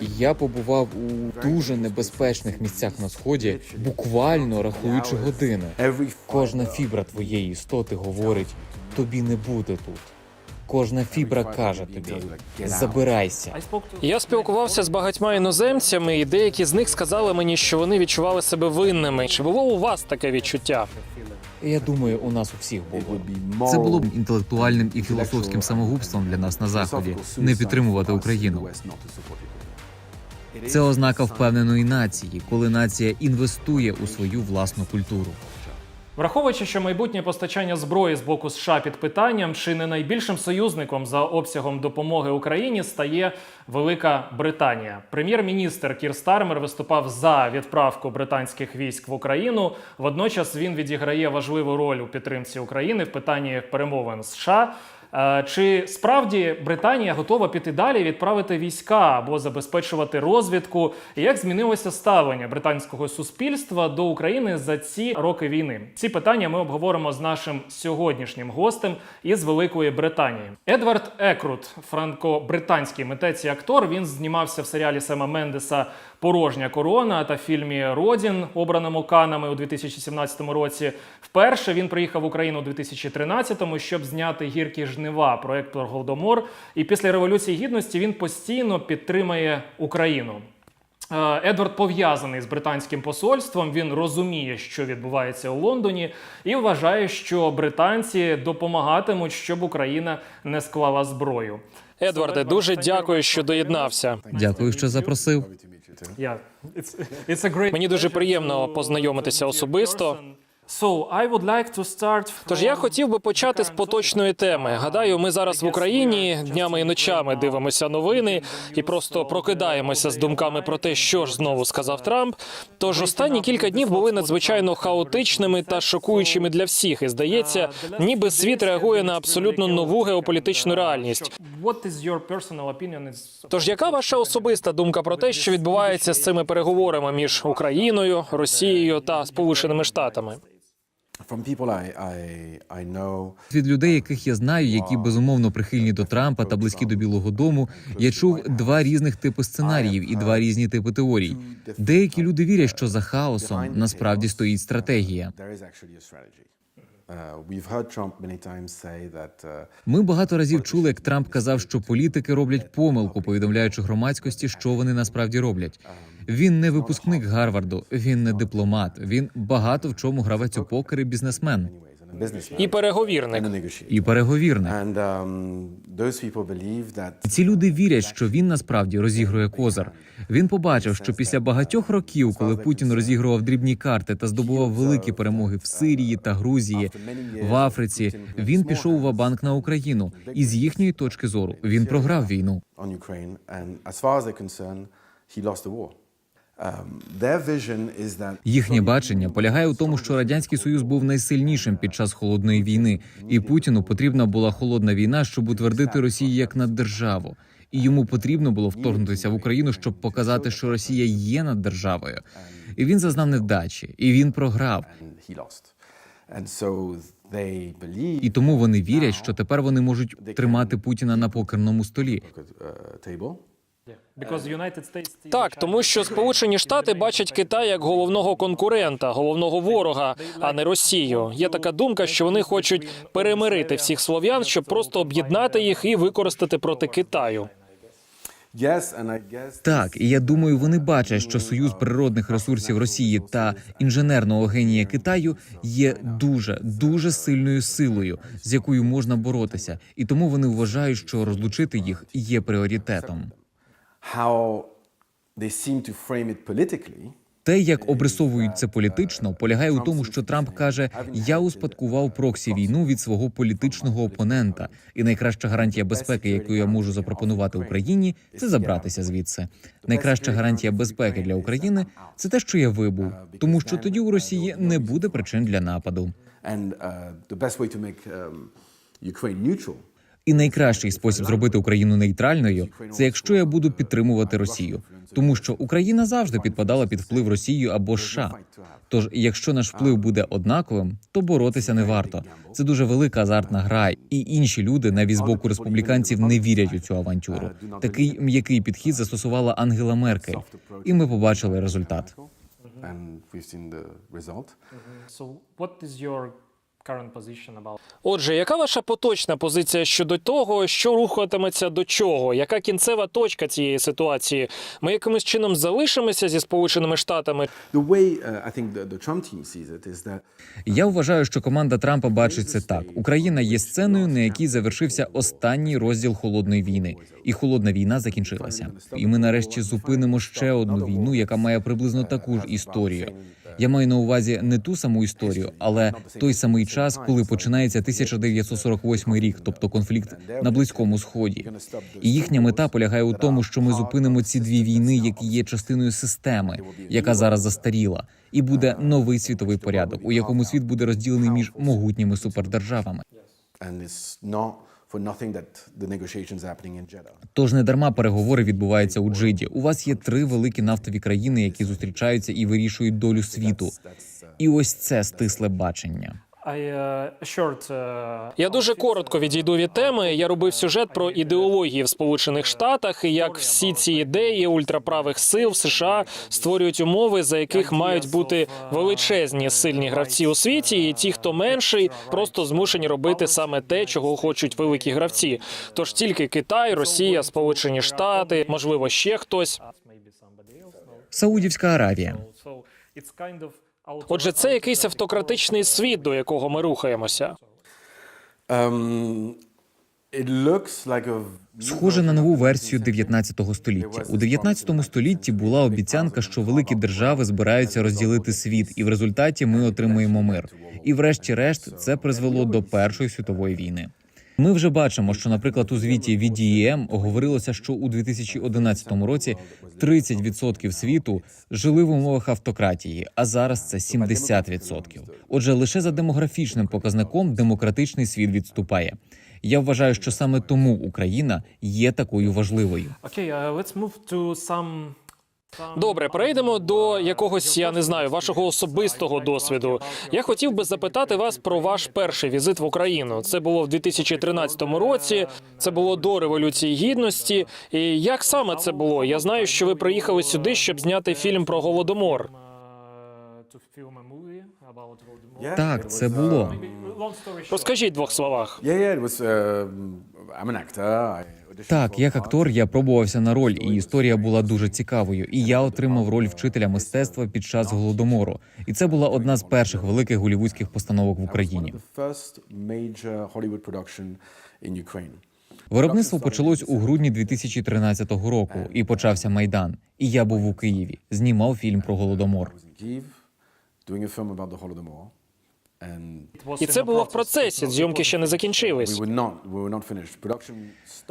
Я побував у дуже небезпечних місцях на сході, буквально рахуючи години. Кожна фібра твоєї істоти говорить: тобі не буде тут. Кожна фібра каже тобі: забирайся. Я спілкувався з багатьма іноземцями, і деякі з них сказали мені, що вони відчували себе винними. Чи було у вас таке відчуття? Я думаю, у нас у всіх було. Це було б інтелектуальним і філософським самогубством для нас на заході не підтримувати Україну. Це ознака впевненої нації, коли нація інвестує у свою власну культуру. Враховуючи, що майбутнє постачання зброї з боку США під питанням, чи не найбільшим союзником за обсягом допомоги Україні стає Велика Британія. Прем'єр-міністр Кір Стармер виступав за відправку британських військ в Україну. Водночас він відіграє важливу роль у підтримці України в питанні перемовин США. Е, Чи справді Британія готова піти далі відправити війська або забезпечувати розвідку? Як змінилося ставлення британського суспільства до України за ці роки війни? Ці питання ми обговоримо з нашим сьогоднішнім гостем із Великої Британії. Едвард Екрут, франко-британський митець і актор. Він знімався в серіалі Сема Мендеса Порожня корона та фільмі Родін, обраному Канами у 2017 році. Вперше він приїхав в Україну у 2013-му, щоб зняти гіркі жнива, проект про голодомор. І після революції гідності він постійно підтримує Україну. Е, Едвард пов'язаний з британським посольством. Він розуміє, що відбувається у Лондоні, і вважає, що британці допомагатимуть, щоб Україна не склала зброю. Едварде, дуже дякую, що доєднався. Дякую, що запросив. Yeah. It's, it's a Мені дуже приємно познайомитися особисто. Тож я хотів би почати з поточної теми. Гадаю, ми зараз в Україні днями і ночами дивимося новини і просто прокидаємося з думками про те, що ж знову сказав Трамп. Тож останні кілька днів були надзвичайно хаотичними та шокуючими для всіх. І здається, ніби світ реагує на абсолютно нову геополітичну реальність. Тож, яка ваша особиста думка про те, що відбувається з цими переговорами між Україною, Росією та Сполученими Штатами? Від людей, яких я знаю, які безумовно прихильні до Трампа та близькі до Білого Дому, я чув два різних типи сценаріїв і два різні типи теорій. Деякі люди вірять, що за хаосом насправді стоїть стратегія. Uh, uh, Ми багато разів чули, як Трамп казав, що політики роблять помилку, повідомляючи громадськості, що вони насправді роблять. Він не випускник Гарварду, він не дипломат. Він багато в чому гравець у покер і бізнесмен І переговірник. і переговірник. Um, Ці люди вірять, що він насправді розігрує козир. Він побачив, що після багатьох років, коли Путін розігрував дрібні карти та здобував великі перемоги в Сирії та Грузії, в Африці, він пішов в банк на Україну. І з їхньої точки зору він програв війну. Їхнє бачення полягає у тому, що радянський союз був найсильнішим під час холодної війни, і Путіну потрібна була холодна війна, щоб утвердити Росію як наддержаву. І йому потрібно було вторгнутися в Україну, щоб показати, що Росія є наддержавою. І він зазнав невдачі, і він програв. І тому вони вірять, що тепер вони можуть тримати Путіна на покерному столі. Still Так, тому що Сполучені Штати бачать Китай як головного конкурента, головного ворога, а не Росію. Є така думка, що вони хочуть перемирити всіх слов'ян, щоб просто об'єднати їх і використати проти Китаю. Так, і я думаю, вони бачать, що союз природних ресурсів Росії та інженерного генія Китаю є дуже дуже сильною силою, з якою можна боротися, і тому вони вважають, що розлучити їх є пріоритетом. How they seem to frame it politically. Те, як обрисовують це політично, полягає у тому, що Трамп каже: я успадкував проксі війну від свого політичного опонента, і найкраща гарантія безпеки, яку я можу запропонувати Україні, це забратися звідси. Найкраща гарантія безпеки для України це те, що я вибув, тому що тоді у Росії не буде причин для нападу. І найкращий спосіб зробити Україну нейтральною це якщо я буду підтримувати Росію, тому що Україна завжди підпадала під вплив Росії або США. Тож, якщо наш вплив буде однаковим, то боротися не варто. Це дуже велика азартна гра, і інші люди, навіть з боку республіканців, не вірять у цю авантюру. Такий м'який підхід застосувала Ангела Меркель, і ми побачили результат. And we've seen the result. So, what is your current position about? Отже, яка ваша поточна позиція щодо того, що рухатиметься до чого? Яка кінцева точка цієї ситуації? Ми якимось чином залишимося зі Сполученими Штатами? The way uh, I think the, the Trump team sees it is that Я вважаю, що команда Трампа бачить це так: Україна є сценою, на якій завершився останній розділ холодної війни, і холодна війна закінчилася. І ми нарешті зупинимо ще одну війну, яка має приблизно таку ж історію. Я маю на увазі не ту саму історію, але той самий час, коли починається 1948 рік, тобто конфлікт на близькому сході. І їхня мета полягає у тому, що ми зупинимо ці дві війни, які є частиною системи, яка зараз застаріла, і буде новий світовий порядок, у якому світ буде розділений між могутніми супердержавами. Тож не дарма переговори відбуваються у Джиді. У вас є три великі нафтові країни, які зустрічаються і вирішують долю світу. І ось це стисле бачення. Uh. Uh, Я дуже коротко відійду від теми. Я робив сюжет про ідеології в Сполучених Штатах і як всі ці ідеї ультраправих сил в США створюють умови, за яких мають бути величезні сильні гравці у світі, і ті, хто менший, просто змушені робити саме те, чого хочуть великі гравці. Тож тільки Китай, Росія, Сполучені Штати, можливо, ще хтось. Саудівська Аравія. Отже, це якийсь автократичний світ, до якого ми рухаємося. Um, Схоже на нову версію 19 століття. У 19 столітті була обіцянка, що великі держави збираються розділити світ, і в результаті ми отримуємо мир. І, врешті-решт, це призвело до Першої світової війни. Ми вже бачимо, що, наприклад, у звіті VDEM говорилося, що у 2011 році 30% світу жили в умовах автократії, а зараз це 70%. Отже, лише за демографічним показником демократичний світ відступає. Я вважаю, що саме тому Україна є такою важливою. Okay, uh, let's move to some. Добре, перейдемо до якогось, я не знаю, вашого особистого досвіду. Я хотів би запитати вас про ваш перший візит в Україну. Це було в 2013 році. Це було до революції гідності. І як саме це було? Я знаю, що ви приїхали сюди, щоб зняти фільм про голодомор. Так, це було. Розкажіть в двох словах. Yeah, yeah, Так, як актор я пробувався на роль, і історія була дуже цікавою. І я отримав роль вчителя мистецтва під час голодомору. І це була одна з перших великих голівудських постановок в Україні. Виробництво почалось у грудні 2013 року, і почався майдан. І я був у Києві, знімав фільм про голодомор. І це було в процесі. Зйомки ще не закінчились.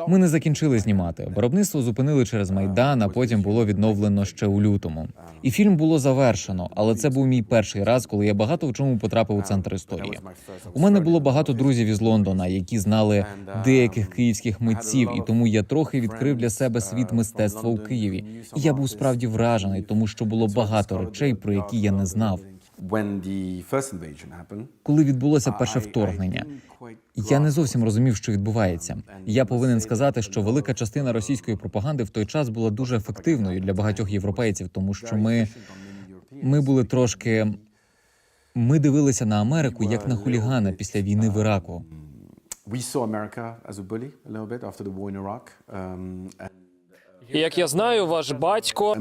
Ми не закінчили знімати. Виробництво зупинили через майдан, а потім було відновлено ще у лютому. І фільм було завершено, але це був мій перший раз, коли я багато в чому потрапив у центр історії. У мене було багато друзів із Лондона, які знали деяких київських митців, і тому я трохи відкрив для себе світ мистецтва у Києві. І я був справді вражений, тому що було багато речей, про які я не знав. Коли відбулося перше вторгнення, я не зовсім розумів, що відбувається. Я повинен сказати, що велика частина російської пропаганди в той час була дуже ефективною для багатьох європейців, тому що ми, ми були трошки. Ми дивилися на Америку як на хулігана після війни в Іраку. we saw America as a bully a little bit after the war in Iraq. Um, and, І як я знаю, ваш батько.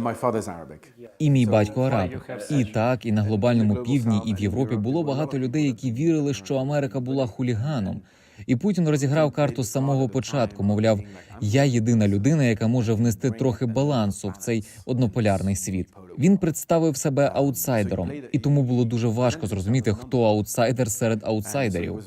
І мій батько араб. І так, і на глобальному півдні, і в Європі було багато людей, які вірили, що Америка була хуліганом. І Путін розіграв карту з самого початку. Мовляв, я єдина людина, яка може внести трохи балансу в цей однополярний світ. Він представив себе аутсайдером, і тому було дуже важко зрозуміти, хто аутсайдер серед аутсайдерів.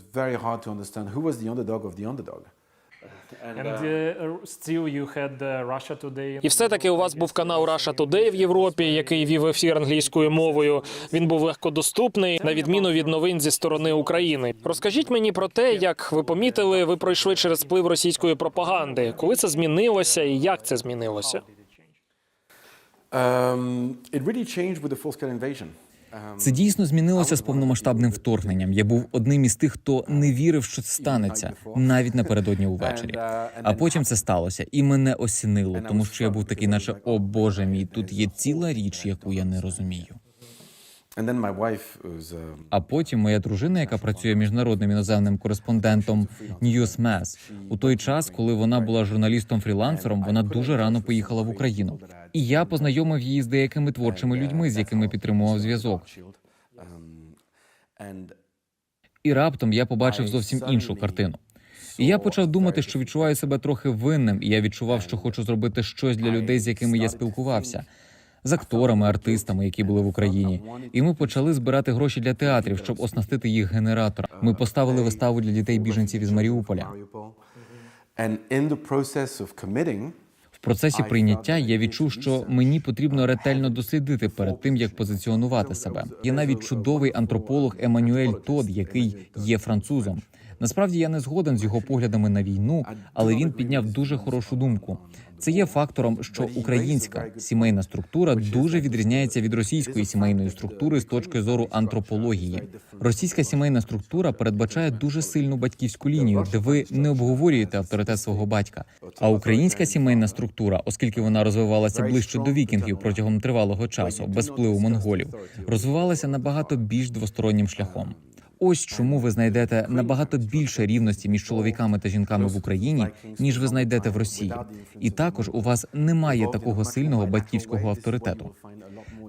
Uh, still you had uh, Russia Today. І все-таки у вас був канал Russia Today в Європі, який вів ефір англійською мовою. Він був легкодоступний, на відміну від новин зі сторони України. Розкажіть мені про те, як ви помітили, ви пройшли через вплив російської пропаганди. Коли це змінилося і як це змінилося? Um, it really changed with the full-scale invasion. Це дійсно змінилося з повномасштабним вторгненням. Я був одним із тих, хто не вірив, що це станеться навіть напередодні увечері. А потім це сталося, і мене осінило, тому що я був такий, наче о Боже мій, тут є ціла річ, яку я не розумію. А потім моя дружина, яка працює міжнародним іноземним кореспондентом Newsmass, у той час, коли вона була журналістом-фрілансером, вона дуже рано поїхала в Україну. І я познайомив її з деякими творчими людьми, з якими підтримував зв'язок. um, І раптом я побачив зовсім іншу картину. І я почав думати, що відчуваю себе трохи винним, і я відчував, що хочу зробити щось для людей, з якими я спілкувався, з акторами, артистами, які були в Україні. І ми почали збирати гроші для театрів, щоб оснастити їх генератором. Ми поставили виставу для дітей біженців із Маріуполя. В процесі прийняття я відчув, що мені потрібно ретельно дослідити перед тим, як позиціонувати себе. Є навіть чудовий антрополог Еммануель Тод, який є французом. Насправді я не згоден з його поглядами на війну, але він підняв дуже хорошу думку. Це є фактором, що українська сімейна структура дуже відрізняється від російської сімейної структури з точки зору антропології. Російська сімейна структура передбачає дуже сильну батьківську лінію, де ви не обговорюєте авторитет свого батька. А українська сімейна структура, оскільки вона розвивалася ближче до вікінгів протягом тривалого часу, без впливу монголів, розвивалася набагато більш двостороннім шляхом. Ось чому ви знайдете набагато більше рівності між чоловіками та жінками в Україні, ніж ви знайдете в Росії. І також у вас немає такого сильного батьківського авторитету.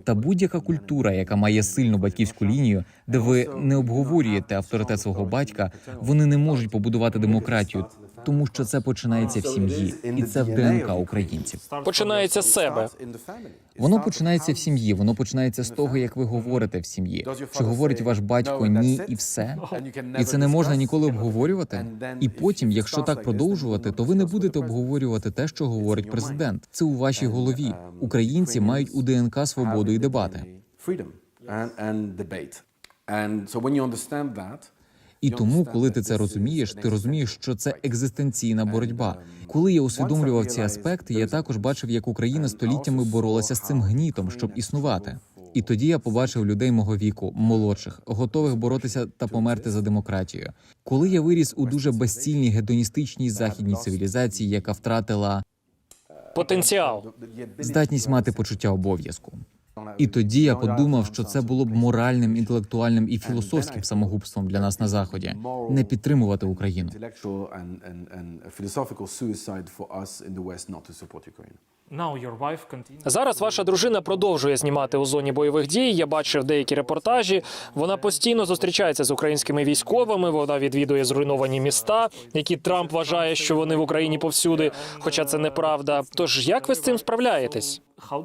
Та будь-яка культура, яка має сильну батьківську лінію, де ви не обговорюєте авторитет свого батька, вони не можуть побудувати демократію, тому що це починається в сім'ї, і це в ДНК українців. Починається з себе. Воно починається в сім'ї. Воно починається з того, як ви говорите в сім'ї. Чи говорить ваш батько ні і все? І це не можна ніколи обговорювати. І потім, якщо так продовжувати, то ви не будете обговорювати те, що говорить президент. Це у вашій голові. Українці мають у ДНК свободу і дебати. And, and debate. And so when you understand that, І тому, коли ти це розумієш, ти розумієш, що це екзистенційна боротьба. Коли я усвідомлював ці аспекти, я також бачив, як Україна століттями боролася з цим гнітом, щоб існувати. І тоді я побачив людей мого віку, молодших, готових боротися та померти за демократію. Коли я виріс у дуже безцільній гедоністичній західній цивілізації, яка втратила Потенціал. здатність мати почуття обов'язку. І тоді я подумав, що це було б моральним, інтелектуальним і філософським самогубством для нас на заході не підтримувати Україну. Зараз ваша дружина продовжує знімати у зоні бойових дій. Я бачив деякі репортажі. Вона постійно зустрічається з українськими військовими. Вона відвідує зруйновані міста, які Трамп вважає, що вони в Україні повсюди. Хоча це неправда. Тож як ви з цим справляєтесь? Uh,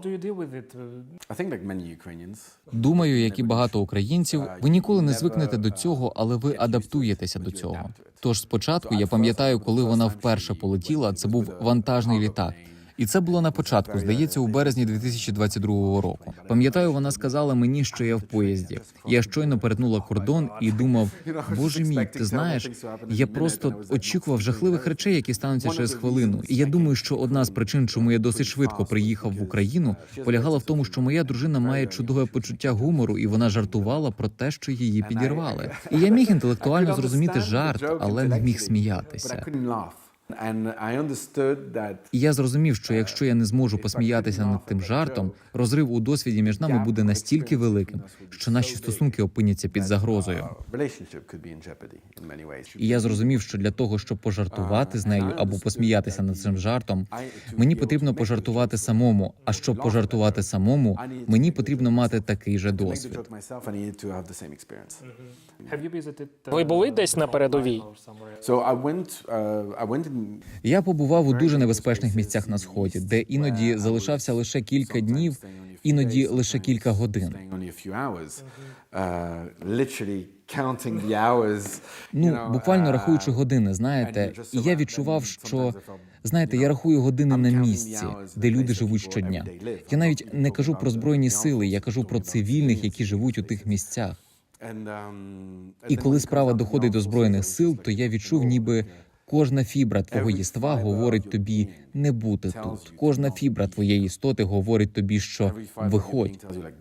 Думаю, як і багато українців, ви ніколи не звикнете до цього, але ви адаптуєтеся до цього. Тож спочатку я пам'ятаю, коли вона вперше полетіла, це був вантажний літак. І це було на початку, здається, у березні 2022 року. Пам'ятаю, вона сказала мені, що я в поїзді. Я щойно перетнула кордон і думав, боже мій, ти знаєш, я просто очікував жахливих речей, які стануться через хвилину. І я думаю, що одна з причин, чому я досить швидко приїхав в Україну, полягала в тому, що моя дружина має чудове почуття гумору, і вона жартувала про те, що її підірвали. І я міг інтелектуально зрозуміти жарт, але не міг сміятися. Couldn't laugh. And I understood that І я зрозумів, що якщо я не зможу посміятися над тим жартом, розрив у досвіді між нами буде настільки великим, що наші стосунки опиняться під загрозою. our relationship could be in jeopardy in many ways. І я зрозумів, що для того, щоб пожартувати з нею або посміятися над цим жартом, мені потрібно пожартувати самому. А щоб пожартувати самому, мені потрібно мати такий же досвід. joke myself, I needed to have the same experience. have you visited? Uh, Ви були десь на передовій? Я побував у дуже небезпечних місцях на сході, де іноді залишався лише кілька днів, іноді лише кілька годин. Ну, буквально рахуючи години, знаєте, і я відчував, що знаєте, я рахую години на місці, де люди живуть щодня. Я навіть не кажу про збройні сили, я кажу про цивільних, які живуть у тих місцях. І коли справа доходить до збройних сил, то я відчув, ніби кожна фібра твого єства говорить тобі не бути тут. Кожна фібра твоєї істоти говорить тобі, що виходь. uh.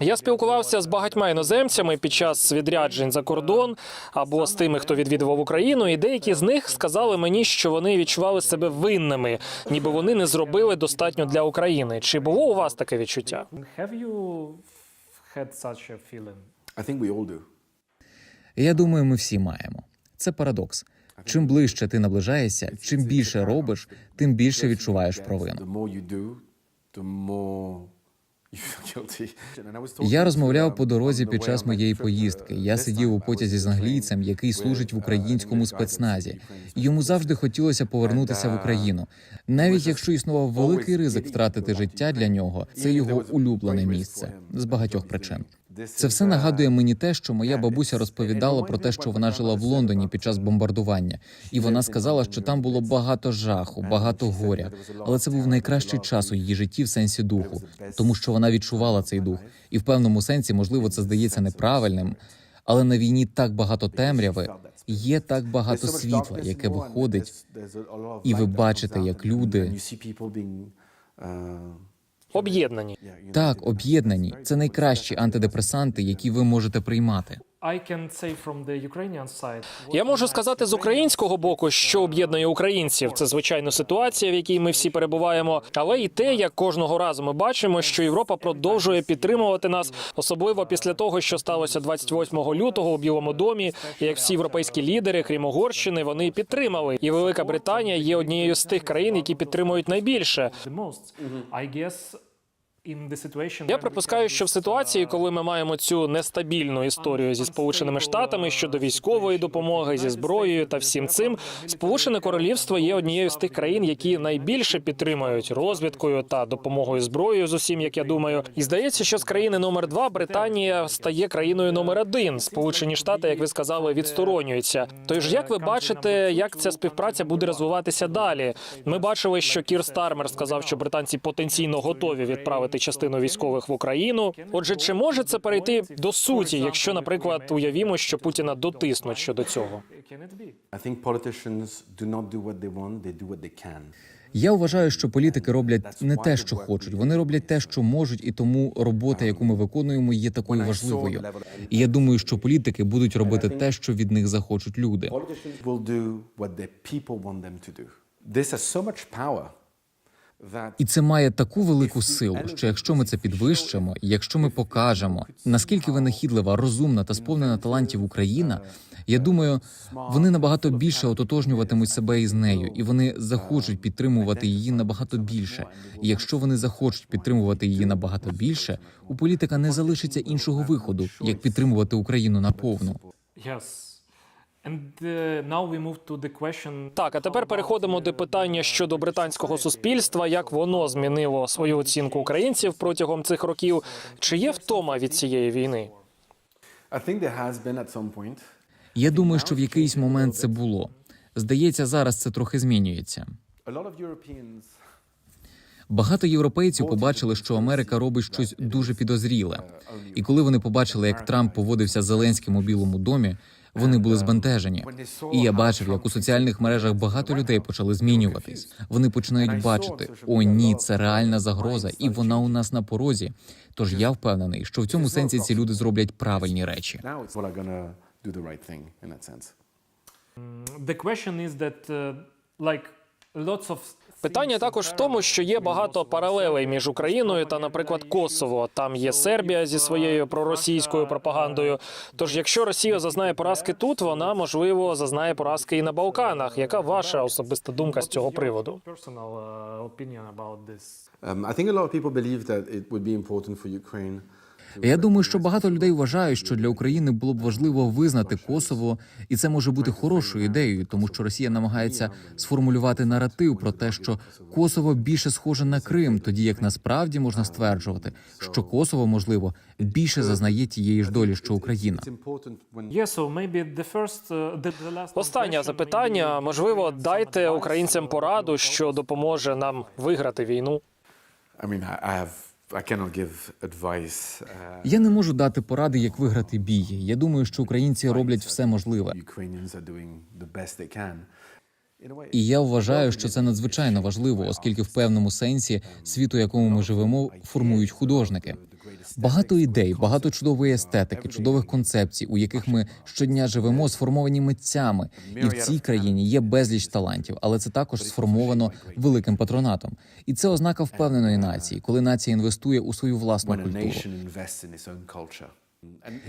Я спілкувався з багатьма іноземцями під час відряджень за кордон або з тими, хто відвідував Україну, і деякі з них сказали мені, що вони відчували себе винними, ніби вони не зробили достатньо для України. Чи було у вас таке відчуття? Have you had such a feeling? I think we all do. Я думаю, ми всі маємо. Це парадокс. Чим ближче ти наближаєшся, чим більше робиш, тим більше відчуваєш провину. The more you do, the more you feel guilty. And I was talking Я розмовляв um, по дорозі під час моєї поїздки. uh, Я сидів у потязі з англійцем, який служить в uh, українському спецназі. Йому завжди хотілося повернутися в Україну, навіть якщо існував великий ризик втратити життя для нього. Це його улюблене місце з багатьох причин. Це все нагадує мені те, що моя бабуся розповідала про те, що вона жила в Лондоні під час бомбардування, і вона сказала, що там було багато жаху, багато горя. Але це був найкращий час у її житті в сенсі духу, тому що вона відчувала цей дух, і в певному сенсі, можливо, це здається неправильним. Але на війні так багато темряви, є так багато світла, яке виходить, і ви бачите, як люди Об'єднані. так об'єднані. Це найкращі антидепресанти, які ви можете приймати. Я можу сказати з українського боку, що об'єднує українців. Це звичайно ситуація, в якій ми всі перебуваємо. Але і те, як кожного разу ми бачимо, що Європа продовжує підтримувати нас, особливо після того, що сталося 28 лютого у Білому домі. Як всі європейські лідери, крім Угорщини, вони підтримали. І Велика Британія є однією з тих країн, які підтримують найбільше. Я припускаю, що в ситуації, коли ми маємо цю нестабільну історію зі сполученими штатами щодо військової допомоги зі зброєю та всім цим, Сполучене Королівство є однією з тих країн, які найбільше підтримують розвідкою та допомогою зброєю з усім, як я думаю. І здається, що з країни номер два Британія стає країною номер один. Сполучені Штати, як ви сказали, відсторонюються. Тож, як ви бачите, як ця співпраця буде розвиватися далі? Ми бачили, що Кір Стармер сказав, що британці потенційно готові відправити частину військових в Україну. Отже, чи може це перейти до суті, якщо, наприклад, уявімо, що Путіна дотиснуть щодо цього? Я вважаю, що політики роблять не те, що хочуть. Вони роблять те, що можуть, і тому робота, яку ми виконуємо, є такою важливою. І я думаю, що політики будуть робити те, що від них захочуть люди. І це має таку велику силу, що якщо ми це підвищимо, якщо ми покажемо, наскільки винахідлива, розумна та сповнена талантів Україна, я думаю, вони набагато більше ототожнюватимуть себе із нею, і вони захочуть підтримувати її набагато більше. І якщо вони захочуть підтримувати її набагато більше, у політика не залишиться іншого виходу, як підтримувати Україну наповну. Так, а тепер переходимо до питання щодо британського суспільства, як воно змінило свою оцінку українців протягом цих років. Чи є втома від цієї війни? Я думаю, що в якийсь момент це було. Здається, зараз це трохи змінюється. Багато європейців побачили, що Америка робить щось дуже підозріле. І коли вони побачили, як Трамп поводився з Зеленським у Білому домі, вони були збентежені. І я бачив, як у соціальних мережах багато людей почали змінюватись. Вони починають бачити: о, ні, це реальна загроза, і вона у нас на порозі. Тож я впевнений, що в цьому сенсі ці люди зроблять правильні речі. do the right thing in that sense. The question is that, uh, like, Питання також в тому, що є багато паралелей між Україною та, наприклад, Косово. Там є Сербія зі своєю проросійською пропагандою. Тож, якщо Росія зазнає поразки тут, вона можливо зазнає поразки і на Балканах. Яка ваша особиста думка з цього приводу? uh. Um, I think a lot of people believe that it would be important for Ukraine Я думаю, що багато людей вважають, що для України було б важливо визнати Косово, і це може бути хорошою ідеєю, тому що Росія намагається сформулювати наратив про те, що Косово більше схоже на Крим, тоді як насправді можна стверджувати, що Косово можливо більше зазнає тієї ж долі, що Україна. Uh, Останнє запитання. Можливо, дайте українцям пораду, що допоможе нам виграти війну. I mean, I have Uh, Я не можу дати поради, як виграти бій. Я думаю, що українці роблять все можливе. І я вважаю, що це надзвичайно важливо, оскільки в певному сенсі світ, у якому ми живемо, формують художники. Багато ідей, багато чудової естетики, чудових концепцій, у яких ми щодня живемо, сформовані митцями. І в цій країні є безліч талантів, але це також сформовано великим патронатом. І це ознака впевненої нації, коли нація інвестує у свою власну культуру.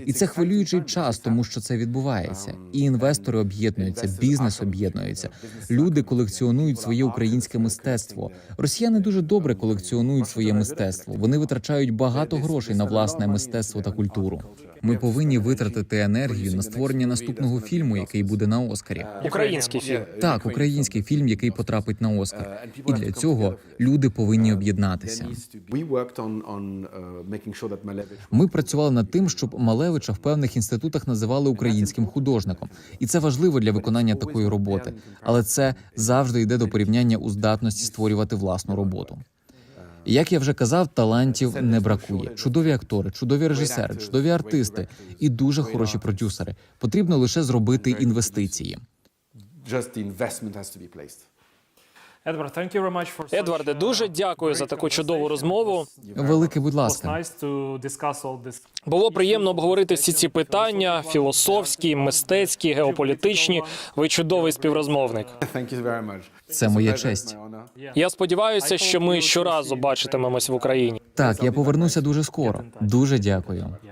І це хвилюючий час, тому що це відбувається. І інвестори об'єднуються, бізнес об'єднується. Люди колекціонують своє українське мистецтво. Росіяни дуже добре колекціонують своє мистецтво. Вони витрачають багато грошей на власне мистецтво та культуру. Ми повинні витратити енергію на створення наступного фільму, який буде на Оскарі. Український фільм. Так, український фільм, який потрапить на Оскар. І для цього люди повинні об'єднатися. On uh, Ми працювали над тим, щоб Малевича в певних інститутах називали українським художником, і це важливо для виконання такої роботи. Але це завжди йде до порівняння у здатності створювати власну роботу. Як я вже казав, талантів не бракує. Чудові актори, чудові режисери, чудові артисти і дуже хороші продюсери. Потрібно лише зробити інвестиції. Едварде, uh, дуже дякую за таку чудову розмову. Велике, будь ласка. Було приємно обговорити всі ці питання: філософські, мистецькі, геополітичні. Ви чудовий співрозмовник. Це моя честь. Я сподіваюся, що ми щоразу бачитимемось в Україні. Так, я повернуся дуже скоро. Дуже дякую.